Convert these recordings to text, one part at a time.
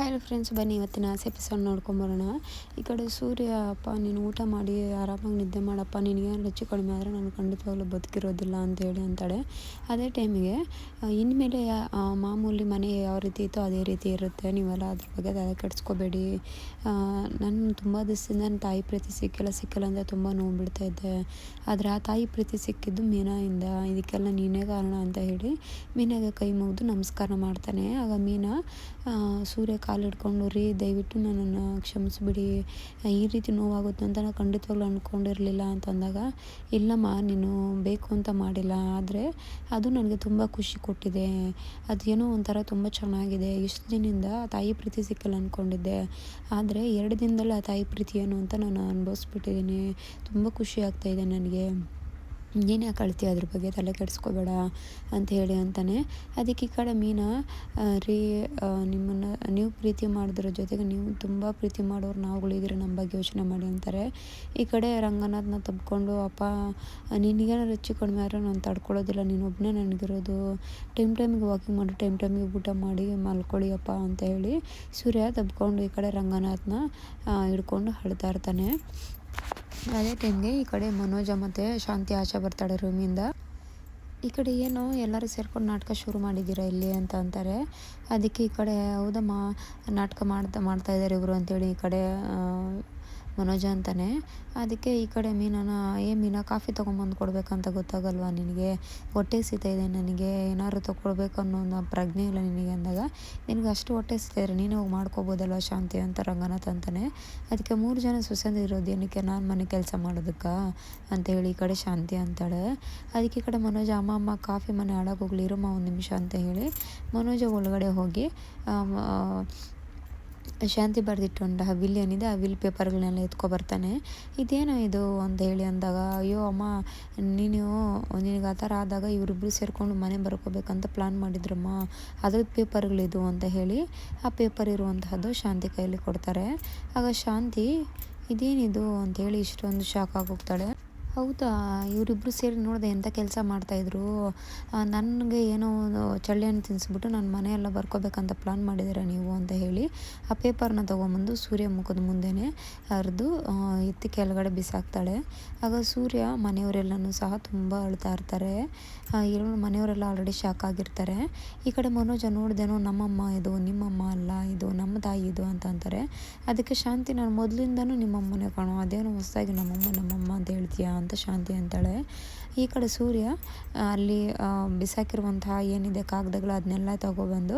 Hi friends ಬನ್ನಿ ಇವತ್ತಿನ ಆಸೆ ಎಪಿಸೋಡ್ ನೋಡ್ಕೊಂಬರೋಣ. ಈ ಕಡೆ ಸೂರ್ಯ, ಅಪ್ಪ, ನೀನು ಊಟ ಮಾಡಿ, ಆರಾಮಾಗಿ ನಿದ್ದೆ ಮಾಡಪ್ಪ ನಿನಗೇನು ರುಚಿ ಕಡಿಮೆ ಆದರೆ ನಾನು ಖಂಡಿತವಾಗ್ಲೂ ಬದುಕಿರೋದಿಲ್ಲ ಅಂತೇಳಿ ಅಂತಾಳೆ. ಅದೇ ಟೈಮಿಗೆ ಇನ್ಮೇಲೆ ಮಾಮೂಲಿ ಮನೆ ಯಾವ ರೀತಿ ಇತ್ತೋ ಅದೇ ರೀತಿ ಇರುತ್ತೆ. ನೀವೆಲ್ಲ ಅದ್ರ ಬಗ್ಗೆ ತಲೆ ಕೆಡಿಸ್ಕೋಬೇಡಿ. ನಾನು ತುಂಬ ದಿವಸದಿಂದ ನನ್ನ ತಾಯಿ ಪ್ರೀತಿ ಸಿಕ್ಕಿಲ್ಲ ಸಿಕ್ಕಿಲ್ಲ ಅಂತ ತುಂಬ ನೋವು ಬಿಡ್ತಾ ಇದ್ದೆ. ಆದರೆ ಆ ತಾಯಿ ಪ್ರೀತಿ ಸಿಕ್ಕಿದ್ದು ಮೀನಾಯಿಂದ. ಇದಕ್ಕೆಲ್ಲ ನೀನೇ ಕಾರಣ ಅಂತ ಹೇಳಿ ಮೀನಾಗೆ ಕೈ ಮುಗಿದು ನಮಸ್ಕಾರ ಮಾಡ್ತಾನೆ. ಆಗ ಮೀನಾ ಸೂರ್ಯ ಕಾಲು ಹಿಡ್ಕೊಂಡು ರೀ, ದಯವಿಟ್ಟು ನನ್ನನ್ನು ಕ್ಷಮಿಸಿಬಿಡಿ. ಈ ರೀತಿ ನೋವಾಗುತ್ತೆ ಅಂತ ನಾನು ಖಂಡಿತವಾಗ್ಲೂ ಅಂದ್ಕೊಂಡಿರಲಿಲ್ಲ ಅಂತಂದಾಗ ಇಲ್ಲಮ್ಮ, ನೀನು ಬೇಕು ಅಂತ ಮಾಡಿಲ್ಲ, ಆದರೆ ಅದು ನನಗೆ ತುಂಬ ಖುಷಿ ಕೊಟ್ಟಿದೆ. ಅದೇನೋ ಒಂಥರ ತುಂಬ ಚೆನ್ನಾಗಿದೆ. ಇಷ್ಟು ದಿನದಿಂದ ತಾಯಿ ಪ್ರೀತಿ ಸಿಕ್ಕಲ್ಲ ಅಂದ್ಕೊಂಡಿದ್ದೆ ಆದರೆ ಎರಡು ದಿನದಲ್ಲಿ ಆ ತಾಯಿ ಪ್ರೀತಿ ಏನು ಅಂತ ನಾನು ಅನುಭವಿಸ್ಬಿಟ್ಟಿದ್ದೀನಿ. ತುಂಬ ಖುಷಿ ಆಗ್ತಾಯಿದೆ ನನಗೆ. ನೀನು ಯಾಕೆ ಅಳ್ತೀಯ ಅದ್ರ ಬಗ್ಗೆ ತಲೆ ಕೆಡಿಸ್ಕೋಬೇಡ ಅಂತ ಹೇಳಿ ಅಂತಾನೆ. ಅದಕ್ಕೆ ಈ ಕಡೆ ಮೀನಾ ರೀ ನಿಮ್ಮನ್ನು ನೀವು ಪ್ರೀತಿ ಮಾಡಿದ್ರ ಜೊತೆಗೆ ನೀವು ತುಂಬ ಪ್ರೀತಿ ಮಾಡೋರು ನಾವುಗಳಿದ್ರೆ ನಮ್ಮ ಬಗ್ಗೆ ಯೋಚನೆ ಮಾಡಿ ಅಂತಾರೆ. ಈ ಕಡೆ ರಂಗನಾಥ್ನ ತಬ್ಕೊಂಡು, ಅಪ್ಪ ನಿನಗೇನು ರುಚಿ ಕಡಿಮೆ ಆದರೆ ನಾನು ತಡ್ಕೊಳ್ಳೋದಿಲ್ಲ ನೀನೊಬ್ಬನೇ ನನಗಿರೋದು. ಟೈಮ್ ಟೈಮಿಗೆ ವಾಕಿಂಗ್ ಮಾಡಿ, ಟೈಮ್ ಟೈಮಿಗೆ ಊಟ ಮಾಡಿ, ಮಲ್ಕೊಳ್ಳಿ ಅಪ್ಪ, ಅಂತ ಹೇಳಿ ಸೂರ್ಯ ತಬ್ಕೊಂಡು ಈ ಕಡೆ ರಂಗನಾಥ್ನ ಹಿಡ್ಕೊಂಡು ಅಳ್ತಾ ಇರ್ತಾನೆ. ಅದೇ ಟೈಮ್ಗೆ ಈ ಕಡೆ ಮನೋಜ ಮತ್ತು ಶಾಂತಿ ಆಚೆ ಬರ್ತಾಳೆ ರೂಮಿಂದ ಈ ಕಡೆ ಏನು ಎಲ್ಲರೂ ಸೇರ್ಕೊಂಡು ನಾಟಕ ಶುರು ಮಾಡಿದ್ದೀರಾ ಇಲ್ಲಿ ಅಂತ ಅಂತಾರೆ. ಅದಕ್ಕೆ ಈ ಕಡೆ, ಹೌದಮ್ಮ, ನಾಟಕ ಮಾಡ್ತಾ ಮಾಡ್ತಾ ಇದ್ದಾರೆ ಇವರು ಅಂತೇಳಿ ಈ ಕಡೆ ಮನೋಜ ಅಂತಾನೆ. ಅದಕ್ಕೆ ಈ ಕಡೆ ಮೀನನ, ಏ ಮೀನಾ, ಕಾಫಿ ತೊಗೊಂಬಂದು ಕೊಡಬೇಕಂತ ಗೊತ್ತಾಗಲ್ವಾ ನಿನಗೆ? ಹೊಟ್ಟೆ ಸೀತ ಇದೆ ನನಗೆ. ಏನಾದ್ರು ತೊಗೊಳ್ಬೇಕು ಅನ್ನೋ ಒಂದು ಪ್ರಜ್ಞೆ ಇಲ್ಲ ನಿನಗೆ ಅಂದಾಗ, ನಿನಗೆ ಅಷ್ಟು ಹೊಟ್ಟೆ ಸಿಗ್ತಾ ನೀನು ಹೋಗಿ ಮಾಡ್ಕೋಬೋದಲ್ವ ಶಾಂತಿ ಅಂತ ರಂಗನಾಥ್ ಅಂತಾನೆ. ಅದಕ್ಕೆ ಮೂರು ಜನ ಸೊಸೆಂದು ಇರೋದು, ಏನಕ್ಕೆ ನಾನು ಮನೆ ಕೆಲಸ ಮಾಡೋದಕ್ಕಾ? ಅಂತ ಹೇಳಿ ಈ ಕಡೆ ಶಾಂತಿ ಅಂತಾಳೆ. ಅದಕ್ಕೆ ಈ ಕಡೆ ಮನೋಜ, ಅಮ್ಮ ಅಮ್ಮ, ಕಾಫಿ ಮನೆ ಹಾಳಾಗೋಗ್ಲಿ ಇರಮ್ಮ ಒಂದು ನಿಮಿಷ ಅಂತ ಹೇಳಿ ಮನೋಜ ಒಳಗಡೆ ಹೋಗಿ ಶಾಂತಿ ಬರೆದಿಟ್ಟುಂಡ ಆ ವಿಲ್ ಏನಿದೆ ಆ ವಿಲ್ ಪೇಪರ್ಗಳನ್ನೆಲ್ಲ ಎತ್ಕೊಬರ್ತಾನೆ ಇದೇನೋ ಇದು ಅಂತ ಹೇಳಿ ಅಂದಾಗ, ಅಯ್ಯೋ ಅಮ್ಮ, ನೀನು ನಿನಗೆ ಆ ಥರ ಆದಾಗ ಇವರಿಬ್ಬರು ಸೇರಿಕೊಂಡು ಮನೆ ಬರ್ಕೋಬೇಕಂತ ಪ್ಲ್ಯಾನ್ ಮಾಡಿದ್ರಮ್ಮ ಅದ್ರದ್ದು ಪೇಪರ್ಗಳಿದು ಅಂತ ಹೇಳಿ ಆ ಪೇಪರ್ ಇರುವಂತಹದ್ದು ಶಾಂತಿ ಕೈಯಲ್ಲಿ ಕೊಡ್ತಾರೆ. ಆಗ ಶಾಂತಿ, ಇದೇನಿದು ಅಂತೇಳಿ ಇಷ್ಟೊಂದು ಶಾಕ್ ಆಗೋಗ್ತಾಳೆ ಹೌದಾ? ಇವರಿಬ್ಬರು ಸೇರಿ ನೋಡಿದೆ ಎಂಥ ಕೆಲಸ ಮಾಡ್ತಾಯಿದ್ರು ನನಗೆ ಏನೋ ಒಂದು ಚಳ್ಳೆಹಣ್ಣು ತಿನ್ನಿಸ್ಬಿಟ್ಟು ನಾನು ಮನೆಯೆಲ್ಲ ಬರ್ಕೋಬೇಕಂತ ಪ್ಲ್ಯಾನ್ ಮಾಡಿದ್ದೀರಾ ನೀವು ಅಂತ ಹೇಳಿ, ಆ ಪೇಪರ್ನ ತೊಗೊಂಬಂದು ಸೂರ್ಯ ಮುಖದ ಮುಂದೆನೇ ಹರಿದು ಎತ್ತಿ ಕೆಳಗಡೆ ಬಿಸಾಕ್ತಾಳೆ. ಆಗ ಸೂರ್ಯ ಮನೆಯವರೆಲ್ಲನೂ ಸಹ ತುಂಬ ಅಳ್ತಾ ಇರ್ತಾರೆ. ಇರೋ ಮನೆಯವರೆಲ್ಲ ಆಲ್ರೆಡಿ ಶಾಕ್ ಆಗಿರ್ತಾರೆ. ಈ ಕಡೆ ಮನೋಜ ನೋಡ್ದೇನೋ ನಮ್ಮಮ್ಮ ಇದು, ನಿಮ್ಮಮ್ಮ ಅಲ್ಲ, ಇದು ನಮ್ಮ ತಾಯಿ ಇದು ಅಂತ ಅಂತಾರೆ. ಅದಕ್ಕೆ ಶಾಂತಿ, ನಾನು ಮೊದಲಿಂದನೂ ನಿಮ್ಮಮ್ಮನೇ ಕಾಣೋ, ಅದೇನೋ ಹೊಸದಾಗಿ ನಮ್ಮಮ್ಮ ನಮ್ಮಮ್ಮ ಅಂತ ಹೇಳ್ತೀಯಾ ಅಂತ ಶಾಂತಿ ಅಂತಾಳೆ. ಈ ಕಡೆ ಸೂರ್ಯ ಅಲ್ಲಿ ಬಿಸಾಕಿರುವಂತಹ ಏನಿದೆ ಕಾಗದಗಳು ಅದನ್ನೆಲ್ಲ ತಗೊಬಂದು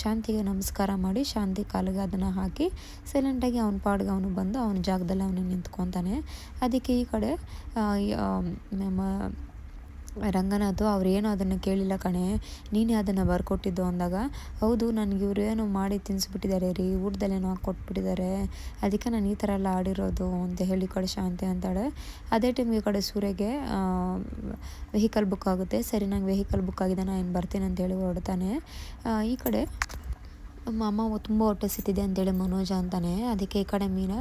ಶಾಂತಿಗೆ ನಮಸ್ಕಾರ ಮಾಡಿ, ಶಾಂತಿ ಕಾಲಿಗೆ ಅದನ್ನು ಹಾಕಿ ಸೈಲೆಂಟಾಗಿ ಅವನ ಪಾಡ್ಗೆ ಅವನು ಬಂದು ಅವನ ಜಾಗದಲ್ಲಿ ಅವನು ನಿಂತ್ಕೊತಾನೆ. ಅದಕ್ಕೆ ಈ ಕಡೆ ನಮ್ಮ ರಂಗನಾಥ್ ಅವ್ರೇನು ಅದನ್ನು ಕೇಳಿಲ್ಲ ಕಣೆ. ನೀನೇ ಅದನ್ನು ಬರ್ಕೊಟ್ಟಿದ್ದು ಅಂದಾಗ ಹೌದು ನನಗೆ ಇವರೇನೋ ಮಾಡಿ ತಿನ್ನಿಸ್ಬಿಟ್ಟಿದ್ದಾರೆ ರೀ ಊಟದಲ್ಲೇನೋ ಹಾಕಿ ಕೊಟ್ಬಿಟ್ಟಿದ್ದಾರೆ. ಅದಕ್ಕೆ ನಾನು ಈ ಥರ ಎಲ್ಲ ಆಡಿರೋದು ಅಂತ ಹೇಳಿ ಕಡೆ ಶಾಂತಿ ಅಂತಾಳೆ. ಅದೇ ಟೈಮ್ಗೆ ಕಡೆ ಸೂರ್ಯಗೆ ವೆಹಿಕಲ್ ಬುಕ್ ಆಗುತ್ತೆ. ಸರಿ ನಂಗೆ ವೆಹಿಕಲ್ ಬುಕ್ ಆಗಿದೆ ನಾನು ಏನು ಬರ್ತೀನಿ ಅಂತೇಳಿ ಹೊರಡ್ತಾನೆ. ಆ, ಈ ಕಡೆ ಅಮ್ಮ ತುಂಬ ಹೊಟ್ಟೆ ಸಿತ್ತಿದೆ ಅಂತೇಳಿ ಮನೋಜ ಅಂತಾನೆ. ಅದಕ್ಕೆ ಈ ಕಡೆ ಮೀನಾ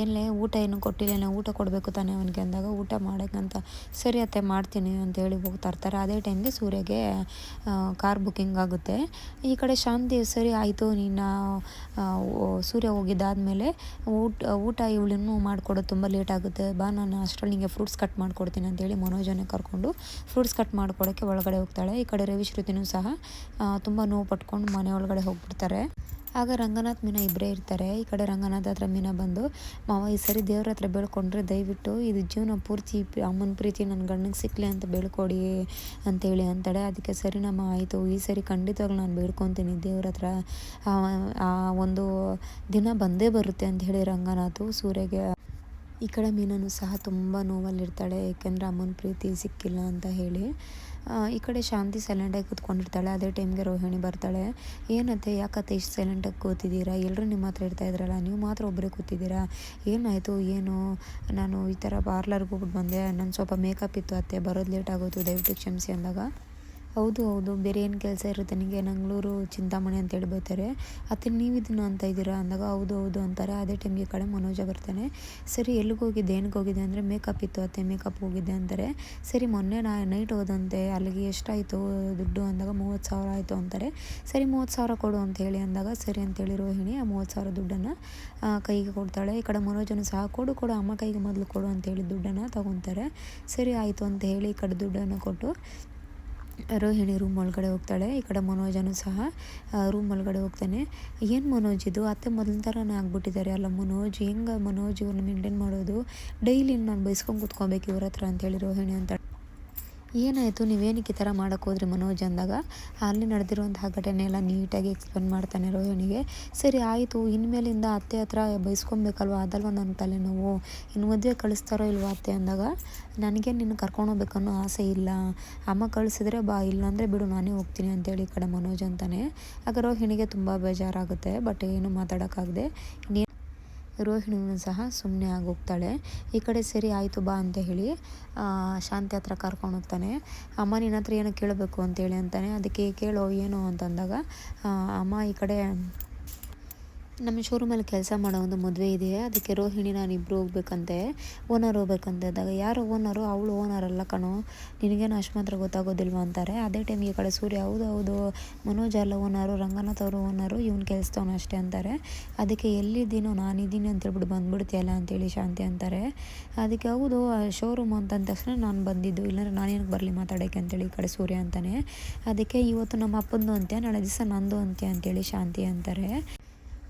ಏನೇ ಊಟ ಏನು ಕೊಟ್ಟಿಲ್ಲ ಊಟ ಕೊಡಬೇಕು ತಾನೇ ಅವನಿಗೆ ಅಂದಾಗ ಊಟ ಮಾಡೋಕ್ಕಂತ ಸರಿ ಅತ್ತೆ ಮಾಡ್ತೀನಿ ಅಂತೇಳಿ ಹೋಗ್ತಾ ಇರ್ತಾರೆ. ಅದೇ ಟೈಮ್ಗೆ ಸೂರ್ಯಗೆ ಕಾರ್ ಬುಕ್ಕಿಂಗ್ ಆಗುತ್ತೆ. ಈ ಕಡೆ ಶಾಂತಿ, ಸರಿ ಆಯಿತು ನಿನ್ನ ಸೂರ್ಯ ಹೋಗಿದ್ದಾದಮೇಲೆ ಊಟ ಊಟ ಇವಳನ್ನು ಮಾಡಿಕೊಡೋದು ತುಂಬ ಲೇಟ್ ಆಗುತ್ತೆ. ಬಾ, ನಾನು ಅಷ್ಟರಲ್ಲಿ ನಿಮಗೆ ಫ್ರೂಟ್ಸ್ ಕಟ್ ಮಾಡಿಕೊಡ್ತೀನಿ ಅಂತೇಳಿ ಮನೋಜನೇ ಕರ್ಕೊಂಡು ಫ್ರೂಟ್ಸ್ ಕಟ್ ಮಾಡ್ಕೊಡೋಕ್ಕೆ ಒಳಗಡೆ ಹೋಗ್ತಾಳೆ. ಈ ಕಡೆ ರವಿಶ್ರುತಿನೂ ಸಹ ತುಂಬ ನೋವು ಪಟ್ಕೊಂಡು ಮನೆ ಒಳಗಡೆ ಹೋಗ್ಬಿಡ್ತಾರೆ. ಆಗ ರಂಗನಾಥ್ ಮೀನಾ ಇಬ್ಬರೇ ಇರ್ತಾರೆ. ಈ ಕಡೆ ರಂಗನಾಥ್ ಹತ್ರ ಮೀನಾ ಬಂದು, ಮಾವ, ಈ ಸರಿ ದೇವ್ರ ಹತ್ರ ಬೇಡ್ಕೊಂಡ್ರೆ ದಯವಿಟ್ಟು, ಇದು ಜೀವನ ಪೂರ್ತಿ ಪ್ರ- ಅಮ್ಮನ ಪ್ರೀತಿ ನನ್ನ ಗಂಡನಿಗೆ ಸಿಕ್ಕಲಿ ಅಂತ ಬೇಳ್ಕೊಡಿ ಅಂತೇಳಿ ಅಂತಾಳೆ, ಅದಕ್ಕೆ ಸರಿ ನಮ್ಮ ಆಯಿತು. ಈ ಸರಿ ಖಂಡಿತವಾಗ್ಲೂ ನಾನು ಬೇಡ್ಕೊತೀನಿ ದೇವ್ರ ಹತ್ರ. ಆ- ಒಂದು ದಿನ ಬಂದೇ ಬರುತ್ತೆ ಅಂತ ಹೇಳಿ ರಂಗನಾಥು ಸೂರ್ಯಗೆ. ಈ ಕಡೆ ಮೀನನು ಸಹ ತುಂಬ ನೋವಲ್ಲಿರ್ತಾಳೆ ಏಕೆಂದರೆ ಅಮ್ಮನ ಪ್ರೀತಿ ಸಿಕ್ಕಿಲ್ಲ ಅಂತ ಹೇಳಿ. ಈ ಕಡೆ ಶಾಂತಿ ಸೈಲೆಂಟಾಗಿ ಕೂತ್ಕೊಂಡಿರ್ತಾಳೆ, ಅದೇ ಟೈಮ್ಗೆ ರೋಹಿಣಿ ಬರ್ತಾಳೆ. ಏನತ್ತೆ ಯಾಕತ್ತೆ ಇಷ್ಟು ಸೈಲೆಂಟಾಗಿ ಕೂತಿದ್ದೀರಾ? ಎಲ್ಲರೂ ನಿಮ್ಮ ಹತ್ರ ಇರ್ತಾ ಇದ್ರಲ್ಲ, ನೀವು ಮಾತ್ರ ಒಬ್ಬರೇ ಕೂತಿದ್ದೀರಾ? ಏನಾಯಿತು, ಏನು? ನಾನು ಈ ಥರ ಪಾರ್ಲರ್ಗೆ ಹೋಗ್ಬಿಟ್ಟು ಬಂದೆ ನನ್ನ ಸ್ವಲ್ಪ ಮೇಕಪ್ ಇತ್ತು ಅತ್ತೆ, ಬರೋದು ಲೇಟ್ ಆಗೋದು ದಯವಿಟ್ಟು ಕ್ಷಮಿಸಿ ಅಂದಾಗ. ಹೌದು ಹೌದು. ಬೇರೆ ಏನು ಕೆಲಸ ಇರುತ್ತೆ? ನನಗೆ ನಂಗಳೂರು ಚಿಂತಾಮಣಿ ಅಂತೇಳಿ ಬರ್ತಾರೆ ಅತ್ತೆ ನೀವು ಇದನ್ನು ಅಂತ ಇದ್ದೀರಾ? ಅಂದಾಗ ಹೌದು ಹೌದು ಅಂತಾರೆ. ಅದೇ ಟೈಮ್ಗೆ ಈ ಕಡೆ ಮನೋಜ ಬರ್ತಾನೆ. ಸರಿ, ಎಲ್ಲಿಗೆ ಹೋಗಿದ್ದೆ? ಏನಕ್ಕೆ ಹೋಗಿದ್ದೆ ಅಂದರೆ ಮೇಕಪ್ ಇತ್ತು ಅತ್ತೆ ಮೇಕಪ್ ಹೋಗಿದ್ದೆ ಅಂತಾರೆ. ಸರಿ, ಮೊನ್ನೆ ನಾ ನೈಟ್ ಹೋದಂತೆ. ಅಲ್ಲಿಗೆ ಎಷ್ಟಾಯಿತು ದುಡ್ಡು ಅಂದಾಗ ಮೂವತ್ತು ಸಾವಿರ ಆಯಿತು ಅಂತಾರೆ. ಸರಿ, ಮೂವತ್ತು ಸಾವಿರ ಕೊಡು ಅಂತ ಹೇಳಿ ಅಂದಾಗ, ಸರಿ ಅಂತೇಳಿ ರೋಹಿಣಿ ಆ ಮೂವತ್ತು ಸಾವಿರ ದುಡ್ಡನ್ನು ಕೈಗೆ ಕೊಡ್ತಾಳೆ. ಈ ಕಡೆ ಮನೋಜನು ಸಹ ಕೊಡು ಕೊಡು, ಅಮ್ಮ ಕೈಗೆ ಮೊದಲು ಕೊಡು ಅಂತೇಳಿ ದುಡ್ಡನ್ನು ತಗೊತಾರೆ. ಸರಿ, ಆಯಿತು ಅಂತ ಹೇಳಿ ಈ ಕಡೆ ದುಡ್ಡನ್ನು ಕೊಟ್ಟು ರೋಹಿಣಿ ರೂಮ್ ಒಳಗಡೆ ಹೋಗ್ತಾಳೆ, ಈ ಕಡೆ ಮನೋಜನು ಸಹ ರೂಮ್ ಒಳಗಡೆ ಹೋಗ್ತಾನೆ. ಏನು ಮನೋಜ್ ಇದು? ಅತ್ತೆ ಮೊದಲಿನ ಥರನೇ ಆಗ್ಬಿಟ್ಟಿದ್ದಾರೆ ಅಲ್ಲ ಮನೋಜ್? ಹೆಂಗೆ ಮನೋಜ್ ಇವ್ರನ್ನ ಮೇಂಟೈನ್ ಮಾಡೋದು? ಡೈಲಿ ನಾನು ಬೈಸ್ಕೊಂಡು ಕೂತ್ಕೊಬೇಕು ಇವ್ರ ಹತ್ರ ಅಂತೇಳಿ ರೋಹಿಣಿ ಅಂತ ಏನಾಯಿತು? ನೀವೇನಕ್ಕೆ ಈ ಥರ ಮಾಡೋಕ್ಕೆ ಹೋದ್ರಿ ಮನೋಜ್ ಅಂದಾಗ? ಅಲ್ಲಿ ನಡೆದಿರುವಂತಹ ಘಟನೆ ಎಲ್ಲ ನೀಟಾಗಿ ಎಕ್ಸ್ಪ್ಲೇನ್ ಮಾಡ್ತಾನೆ ರೋಹಿಣಿಗೆ. ಸರಿ, ಆಯಿತು. ಇನ್ಮೇಲಿಂದ ಅತ್ತೆ ಹತ್ರ ಬೈಸ್ಕೊಬೇಕಲ್ವ? ಅದಲ್ವ ನನ್ನ ತಲೆನೋವು? ಇನ್ನು ಮದುವೆ ಕಳಿಸ್ತಾರೋ ಇಲ್ವಾ ಅತ್ತೆ ಅಂದಾಗ? ನನಗೆ ನಿನ್ನ ಕರ್ಕೊಂಡು ಹೋಗ್ಬೇಕನ್ನೋ ಆಸೆ ಇಲ್ಲ. ಅಮ್ಮ ಕಳಿಸಿದ್ರೆ ಬಾ, ಇಲ್ಲಾಂದರೆ ಬಿಡು, ನಾನೇ ಹೋಗ್ತೀನಿ ಅಂತೇಳಿ ಈ ಕಡೆ ಮನೋಜ್ ಅಂತಾನೆ. ಆಗ ರೋಹಿಣಿಗೆ ತುಂಬ ಬೇಜಾರಾಗುತ್ತೆ, ಬಟ್ ಏನು ಮಾತಾಡೋಕ್ಕಾಗದೆ. ರೋಹಿಣಿನೂ ಸಹ ಸುಮ್ಮನೆ ಆಗೋಗ್ತಾಳೆ. ಈ ಕಡೆ ಸರಿ ಆಯಿತು ಬಾ ಅಂತ ಹೇಳಿ ಶಾಂತಿ ಹತ್ರ ಕರ್ಕೊಂಡು ಹೋಗ್ತಾನೆ. ಅಮ್ಮ ನಿನ್ನ ಹತ್ರ ಏನೋ ಕೇಳಬೇಕು ಅಂತೇಳಿ ಅಂತಾನೆ. ಅದಕ್ಕೆ, ಕೇಳೋ, ಏನು ಅಂತಂದಾಗ ಅಮ್ಮ ಈ ಕಡೆ ನಮ್ಮ ಶೋರೂಮಲ್ಲಿ ಕೆಲಸ ಮಾಡೋ ಒಂದು ಮದುವೆ ಇದೆ. ಅದಕ್ಕೆ ರೋಹಿಣಿ ನಾನು ಇಬ್ಬರು ಹೋಗ್ಬೇಕಂತೆ. ಓನರ್ ಹೋಗ್ಬೇಕಂತ ಇದ್ದಾಗ ಯಾರು ಓನರು ಅವಳು ಓನರ್ ಅಲ್ಲ ಕಣೋ. ನಿನಗೇನು ಅಷ್ಟು ಮಾತ್ರ ಗೊತ್ತಾಗೋದಿಲ್ವ ಅಂತಾರೆ. ಅದೇ ಟೈಮ್ ಈ ಕಡೆ ಸೂರ್ಯ, ಹೌದು ಹೌದು. ಮನೋಜ್ ಅಲ್ಲ ಓನರು ರಂಗನಾಥ್ ಅವರು ಓನರು ಇವ್ನು ಕೆಲಸದವನು ಅಷ್ಟೇ ಅಂತಾರೆ. ಅದಕ್ಕೆ ಎಲ್ಲಿದ್ದೀನೋ ನಾನಿದ್ದೀನಿ ಅಂತೇಳ್ಬಿಟ್ಟು ಬಂದ್ಬಿಡ್ತೀಯಲ್ಲ ಅಂತೇಳಿ ಶಾಂತಿ ಅಂತಾರೆ. ಅದಕ್ಕೆ ಹೌದು ಶೋರೂಮ್ ಅಂತಂದ ತಕ್ಷಣ ನಾನು ಬಂದಿದ್ದು. ಇಲ್ಲಾಂದ್ರೆ ನಾನೇನಕ್ಕೆ ಬರಲಿ ಮಾತಾಡೋಕ್ಕೆ ಅಂತೇಳಿ ಈ ಕಡೆ ಸೂರ್ಯ ಅಂತಾನೆ. ಅದಕ್ಕೆ ಇವತ್ತು ನಮ್ಮ ಅಪ್ಪಂದು ಅಂತ್ಯ, ನಾಳೆ ದಿವಸ ನಂದು ಅಂತ್ಯ ಅಂತೇಳಿ ಶಾಂತಿ ಅಂತಾರೆ.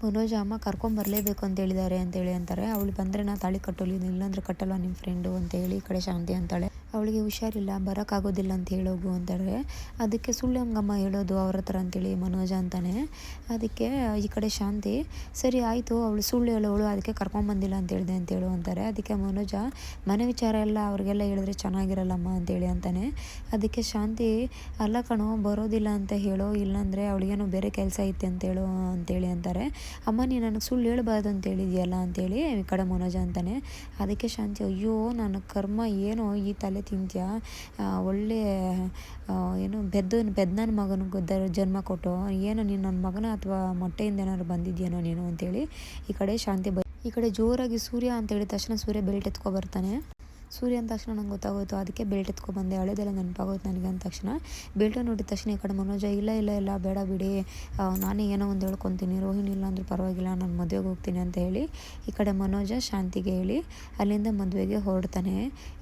ಮನೋಜ ಅಮ್ಮ ಕರ್ಕೊಂಬರಲೇಬೇಕು ಅಂತ ಹೇಳಿದ್ದಾರೆ ಅಂತೇಳಿ ಅಂತಾರೆ. ಅವಳು ಬಂದರೆ ನಾ ತಾಳಿ ಕಟ್ಟೋಲಿ, ಇಲ್ಲಾಂದ್ರೆ ಕಟ್ಟಲ್ವ ನಿಮ್ಮ ಫ್ರೆಂಡು ಅಂತ ಹೇಳಿ ಈ ಕಡೆ ಶಾಂತಿ ಅಂತಾಳೆ. ಅವಳಿಗೆ ಹುಷಾರಿಲ್ಲ, ಬರೋಕ್ಕಾಗೋದಿಲ್ಲ ಅಂತ ಹೇಳೋಗು ಅಂತಾರೆ ಅದಕ್ಕೆ ಸುಳ್ಳು ಹಂಗಮ್ಮ ಹೇಳೋದು ಅವ್ರ ಹತ್ರ ಅಂತೇಳಿ ಮನೋಜ ಅಂತಾನೆ. ಅದಕ್ಕೆ, ಈ ಕಡೆ ಶಾಂತಿ, ಸರಿ ಆಯಿತು, ಅವಳು ಸುಳ್ಳು ಹೇಳೋಳು, ಅದಕ್ಕೆ ಕರ್ಕೊಂಬಂದಿಲ್ಲ ಅಂತ ಹೇಳಿದೆ ಅಂತೇಳು ಅಂತಾರೆ. ಅದಕ್ಕೆ ಮನೋಜ, ಮನೆ ವಿಚಾರ ಎಲ್ಲ ಅವ್ರಿಗೆಲ್ಲ ಹೇಳಿದ್ರೆ ಚೆನ್ನಾಗಿರಲ್ಲಮ್ಮ ಅಂತೇಳಿ ಅಂತಾನೆ. ಅದಕ್ಕೆ ಶಾಂತಿ, ಅಲ್ಲ ಕಣೋ, ಬರೋದಿಲ್ಲ ಅಂತ ಹೇಳೋ, ಇಲ್ಲಾಂದರೆ ಅವಳಿಗೇನೋ ಬೇರೆ ಕೆಲಸ ಐತೆ ಅಂತೇಳು ಅಂತೇಳಿ ಅಂತಾರೆ. ಅಮ್ಮ ನೀನು ನನಗೆ ಸುಳ್ಳು ಹೇಳ್ಬಾರ್ದು ಅಂತ ಹೇಳಿದ್ಯಲ್ಲ ಅಂತೇಳಿ ಈ ಕಡೆ ಮನೋಜ ಅಂತಾನೆ. ಅದಕ್ಕೆ ಶಾಂತಿ, ಅಯ್ಯೋ, ನನ್ನ ಕರ್ಮ ಏನೋ ಈ ತಲೆ ತಿಂತ್ಯಾ? ಒಳ್ಳೆ ಏನು ಬೆದ್ದು ಬೆದ್ದನ ಮಗನಿಗೆ ಜನ್ಮ ಕೊಟ್ಟು, ಏನು ನೀನು ನನ್ನ ಮಗನ ಅಥವಾ ಮೊಟ್ಟೆಯಿಂದ ಏನಾದ್ರು ಬಂದಿದ್ಯೇನೋ ನೀನು ಅಂತೇಳಿ ಈ ಕಡೆ ಶಾಂತಿ ಬ ಈ ಕಡೆ ಜೋರಾಗಿ ಸೂರ್ಯ ಅಂತ ಹೇಳಿದ ತಕ್ಷಣ ಸೂರ್ಯ ಬೆಲ್ಟ್ ಎತ್ಕೊ ಬರ್ತಾನೆ. ಸೂರ್ಯ ಅಂದ ತಕ್ಷಣ ನಂಗೆ ಗೊತ್ತಾಗೋಯ್ತು, ಅದಕ್ಕೆ ಬೆಲ್ಟ್ ಎತ್ಕೊಬಂದೆ ಹಳೆದೆಲ್ಲ ನೆನಪಾಗೋಯ್ತು ನನಗೆ ಅಂದ ತಕ್ಷಣ. ಬೆಲ್ಟ್ ನೋಡಿದ ತಕ್ಷಣ ಈ ಕಡೆ ಮನೋಜ, ಇಲ್ಲ ಇಲ್ಲ ಇಲ್ಲ, ಬೇಡ ಬಿಡಿ. ನಾನೇ ಏನೋ ಒಂದು ಹೇಳ್ಕೊತೀನಿ, ರೋಹಿಣಿ ಇಲ್ಲ ಅಂದ್ರೂ ಪರವಾಗಿಲ್ಲ, ನಾನು ಮದುವೆಗೆ ಹೋಗ್ತೀನಿ ಅಂತ ಹೇಳಿ ಈ ಕಡೆ ಮನೋಜ ಶಾಂತಿಗೆ ಹೇಳಿ ಅಲ್ಲಿಂದ ಮದುವೆಗೆ ಹೊರಡ್ತಾನೆ.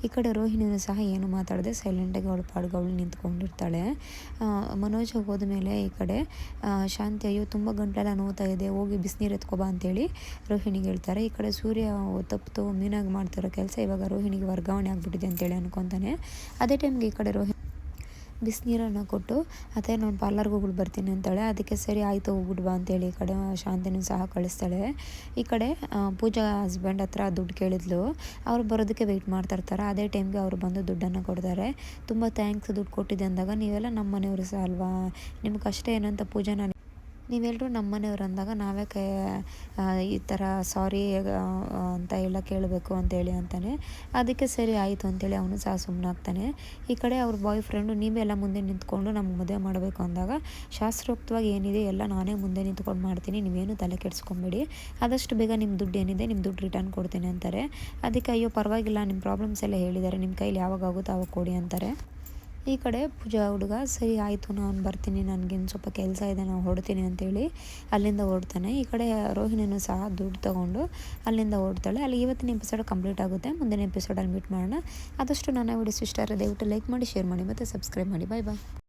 ಈ ಕಡೆ ರೋಹಿಣಿನೂ ಸಹ ಏನು ಮಾತಾಡದೆ ಸೈಲೆಂಟಾಗಿ ಅವಳು ಪಾಡುಗಳು ನಿಂತ್ಕೊಂಡಿರ್ತಾಳೆ. ಮನೋಜ ಹೋದ್ಮೇಲೆ ಈ ಕಡೆ ಶಾಂತಿ ಅಯ್ಯೋ, ತುಂಬ ಗಂಟೆಲ್ಲ ನೋತಾ ಇದೆ, ಹೋಗಿ ಬಿಸಿನೀರು ಎತ್ಕೊಬಾ ಅಂತೇಳಿ ರೋಹಿಣಿಗೆ ಹೇಳ್ತಾರೆ. ಈ ಕಡೆ ಸೂರ್ಯ ತಪ್ಪು ಮೀನಾಗಿ ಮಾಡ್ತಿರೋ ಕೆಲಸ ಇವಾಗ ರೋಹಿಣಿಗೆ ವರ್ಗಾವಣೆ ಆಗಿಬಿಟ್ಟಿದೆ ಅಂತೇಳಿ ಅನ್ಕೊತಾನೆ. ಅದೇ ಟೈಮ್ಗೆ ಈ ಕಡೆ ರೋಹಿತ್ ಬಿಸಿನೀರನ್ನು ಕೊಟ್ಟು ಅದೇ ನಾನು ಪಾರ್ಲರ್ಗೆ ಹೋಗ್ಬಿಟ್ಟು ಬರ್ತೀನಿ ಅಂತಾಳೆ, ಅದಕ್ಕೆ ಸರಿ ಆಯಿತು ಹೋಗ್ಬಿಟ್ಟು ಬಾ ಅಂತೇಳಿ ಈ ಕಡೆ ಶಾಂತಿನೂ ಸಹ ಕಳಿಸ್ತಾಳೆ. ಈ ಕಡೆ ಪೂಜಾ ಹಸ್ಬೆಂಡ್ ಹತ್ರ ದುಡ್ಡು ಕೇಳಿದ್ಲು. ಅವ್ರು ಬರೋದಕ್ಕೆ ವೆಯ್ಟ್ ಮಾಡ್ತಾ ಇರ್ತಾರೆ. ಅದೇ ಟೈಮ್ಗೆ ಅವರು ಬಂದು ದುಡ್ಡನ್ನು ಕೊಡ್ತಾರೆ. ತುಂಬ ಥ್ಯಾಂಕ್ಸ್ ದುಡ್ಡು ಕೊಟ್ಟಿದೆ ಅಂದಾಗ ನೀವೆಲ್ಲ ನಮ್ಮ ಮನೆಯವರು ಸಹ ಅಲ್ವಾ? ನಿಮ್ಗೆ ಅಷ್ಟೇ ಏನಂತ ಪೂಜಾ ನಾನು ನೀವೆಲ್ಲರೂ ನಮ್ಮ ಮನೆಯವ್ರು ಅಂದಾಗ ಕೈ ಈ ಥರ ಸಾರಿ ಅಂತ ಎಲ್ಲ ಕೇಳಬೇಕು ಅಂತೇಳಿ ಅಂತಾನೆ. ಅದಕ್ಕೆ ಸರಿ ಆಯಿತು ಅಂತೇಳಿ ಅವನು ಸಹ ಸುಮ್ಮನಾಗ್ತಾನೆ ಈ ಕಡೆ ಅವ್ರ ಬಾಯ್ ಫ್ರೆಂಡು ನೀವೆಲ್ಲ ಮುಂದೆ ನಿಂತ್ಕೊಂಡು ನಮ್ಗೆ ಮದುವೆ ಮಾಡಬೇಕು ಅಂದಾಗ ಶಾಸ್ತ್ರೋಕ್ತವಾಗಿ ಏನಿದೆ ಎಲ್ಲ ನಾನೇ ಮುಂದೆ ನಿಂತ್ಕೊಂಡು ಮಾಡ್ತೀನಿ, ನೀವೇನು ತಲೆ ಕೆಡಿಸ್ಕೊಂಬೇಡಿ. ಆದಷ್ಟು ಬೇಗ ನಿಮ್ಮ ದುಡ್ಡು ಏನಿದೆ ನಿಮ್ಮ ದುಡ್ಡು ರಿಟರ್ನ್ ಕೊಡ್ತೀನಿ ಅಂತಾರೆ. ಅದಕ್ಕೆ ಅಯ್ಯೋ ಪರವಾಗಿಲ್ಲ ನಿಮ್ಮ ಪ್ರಾಬ್ಲಮ್ಸ್ ಎಲ್ಲ ಹೇಳಿದ್ದಾರೆ ನಿಮ್ಮ ಕೈಲಿ ಯಾವಾಗ ಆಗುತ್ತೋ ಅವಾಗ ಕೊಡಿ ಅಂತಾರೆ. ಈ ಕಡೆ ಪೂಜಾ ಹುಡುಗ, ಸರಿ ಆಯಿತು, ನಾನು ಬರ್ತೀನಿ, ನನಗೇನು ಸ್ವಲ್ಪ ಕೆಲಸ ಇದೆ, ನಾನು ಹೊಡ್ತೀನಿ ಅಂತೇಳಿ ಅಲ್ಲಿಂದ ಓಡ್ತಾನೆ ಈ ಕಡೆ ರೋಹಿಣಿನೂ ಸಹ ದುಡ್ಡು ತೊಗೊಂಡು ಅಲ್ಲಿಂದ ಓಡ್ತಾಳೆ ಅಲ್ಲಿ ಇವತ್ತಿನ ಎಪಿಸೋಡ್ ಕಂಪ್ಲೀಟ್ ಆಗುತ್ತೆ. ಮುಂದಿನ ಎಪಿಸೋಡಲ್ಲಿ ಮೀಟ್ ಮಾಡೋಣ. ಆದಷ್ಟು ನನ್ನ ವಿಡಿಯೋಸ್ ಇಷ್ಟ ದಯವಿಟ್ಟು ಲೈಕ್ ಮಾಡಿ ಶೇರ್ ಮಾಡಿ, ಮತ್ತು ಸಬ್ಸ್ಕ್ರೈಬ್ ಮಾಡಿ. ಬಾಯ್ ಬಾಯ್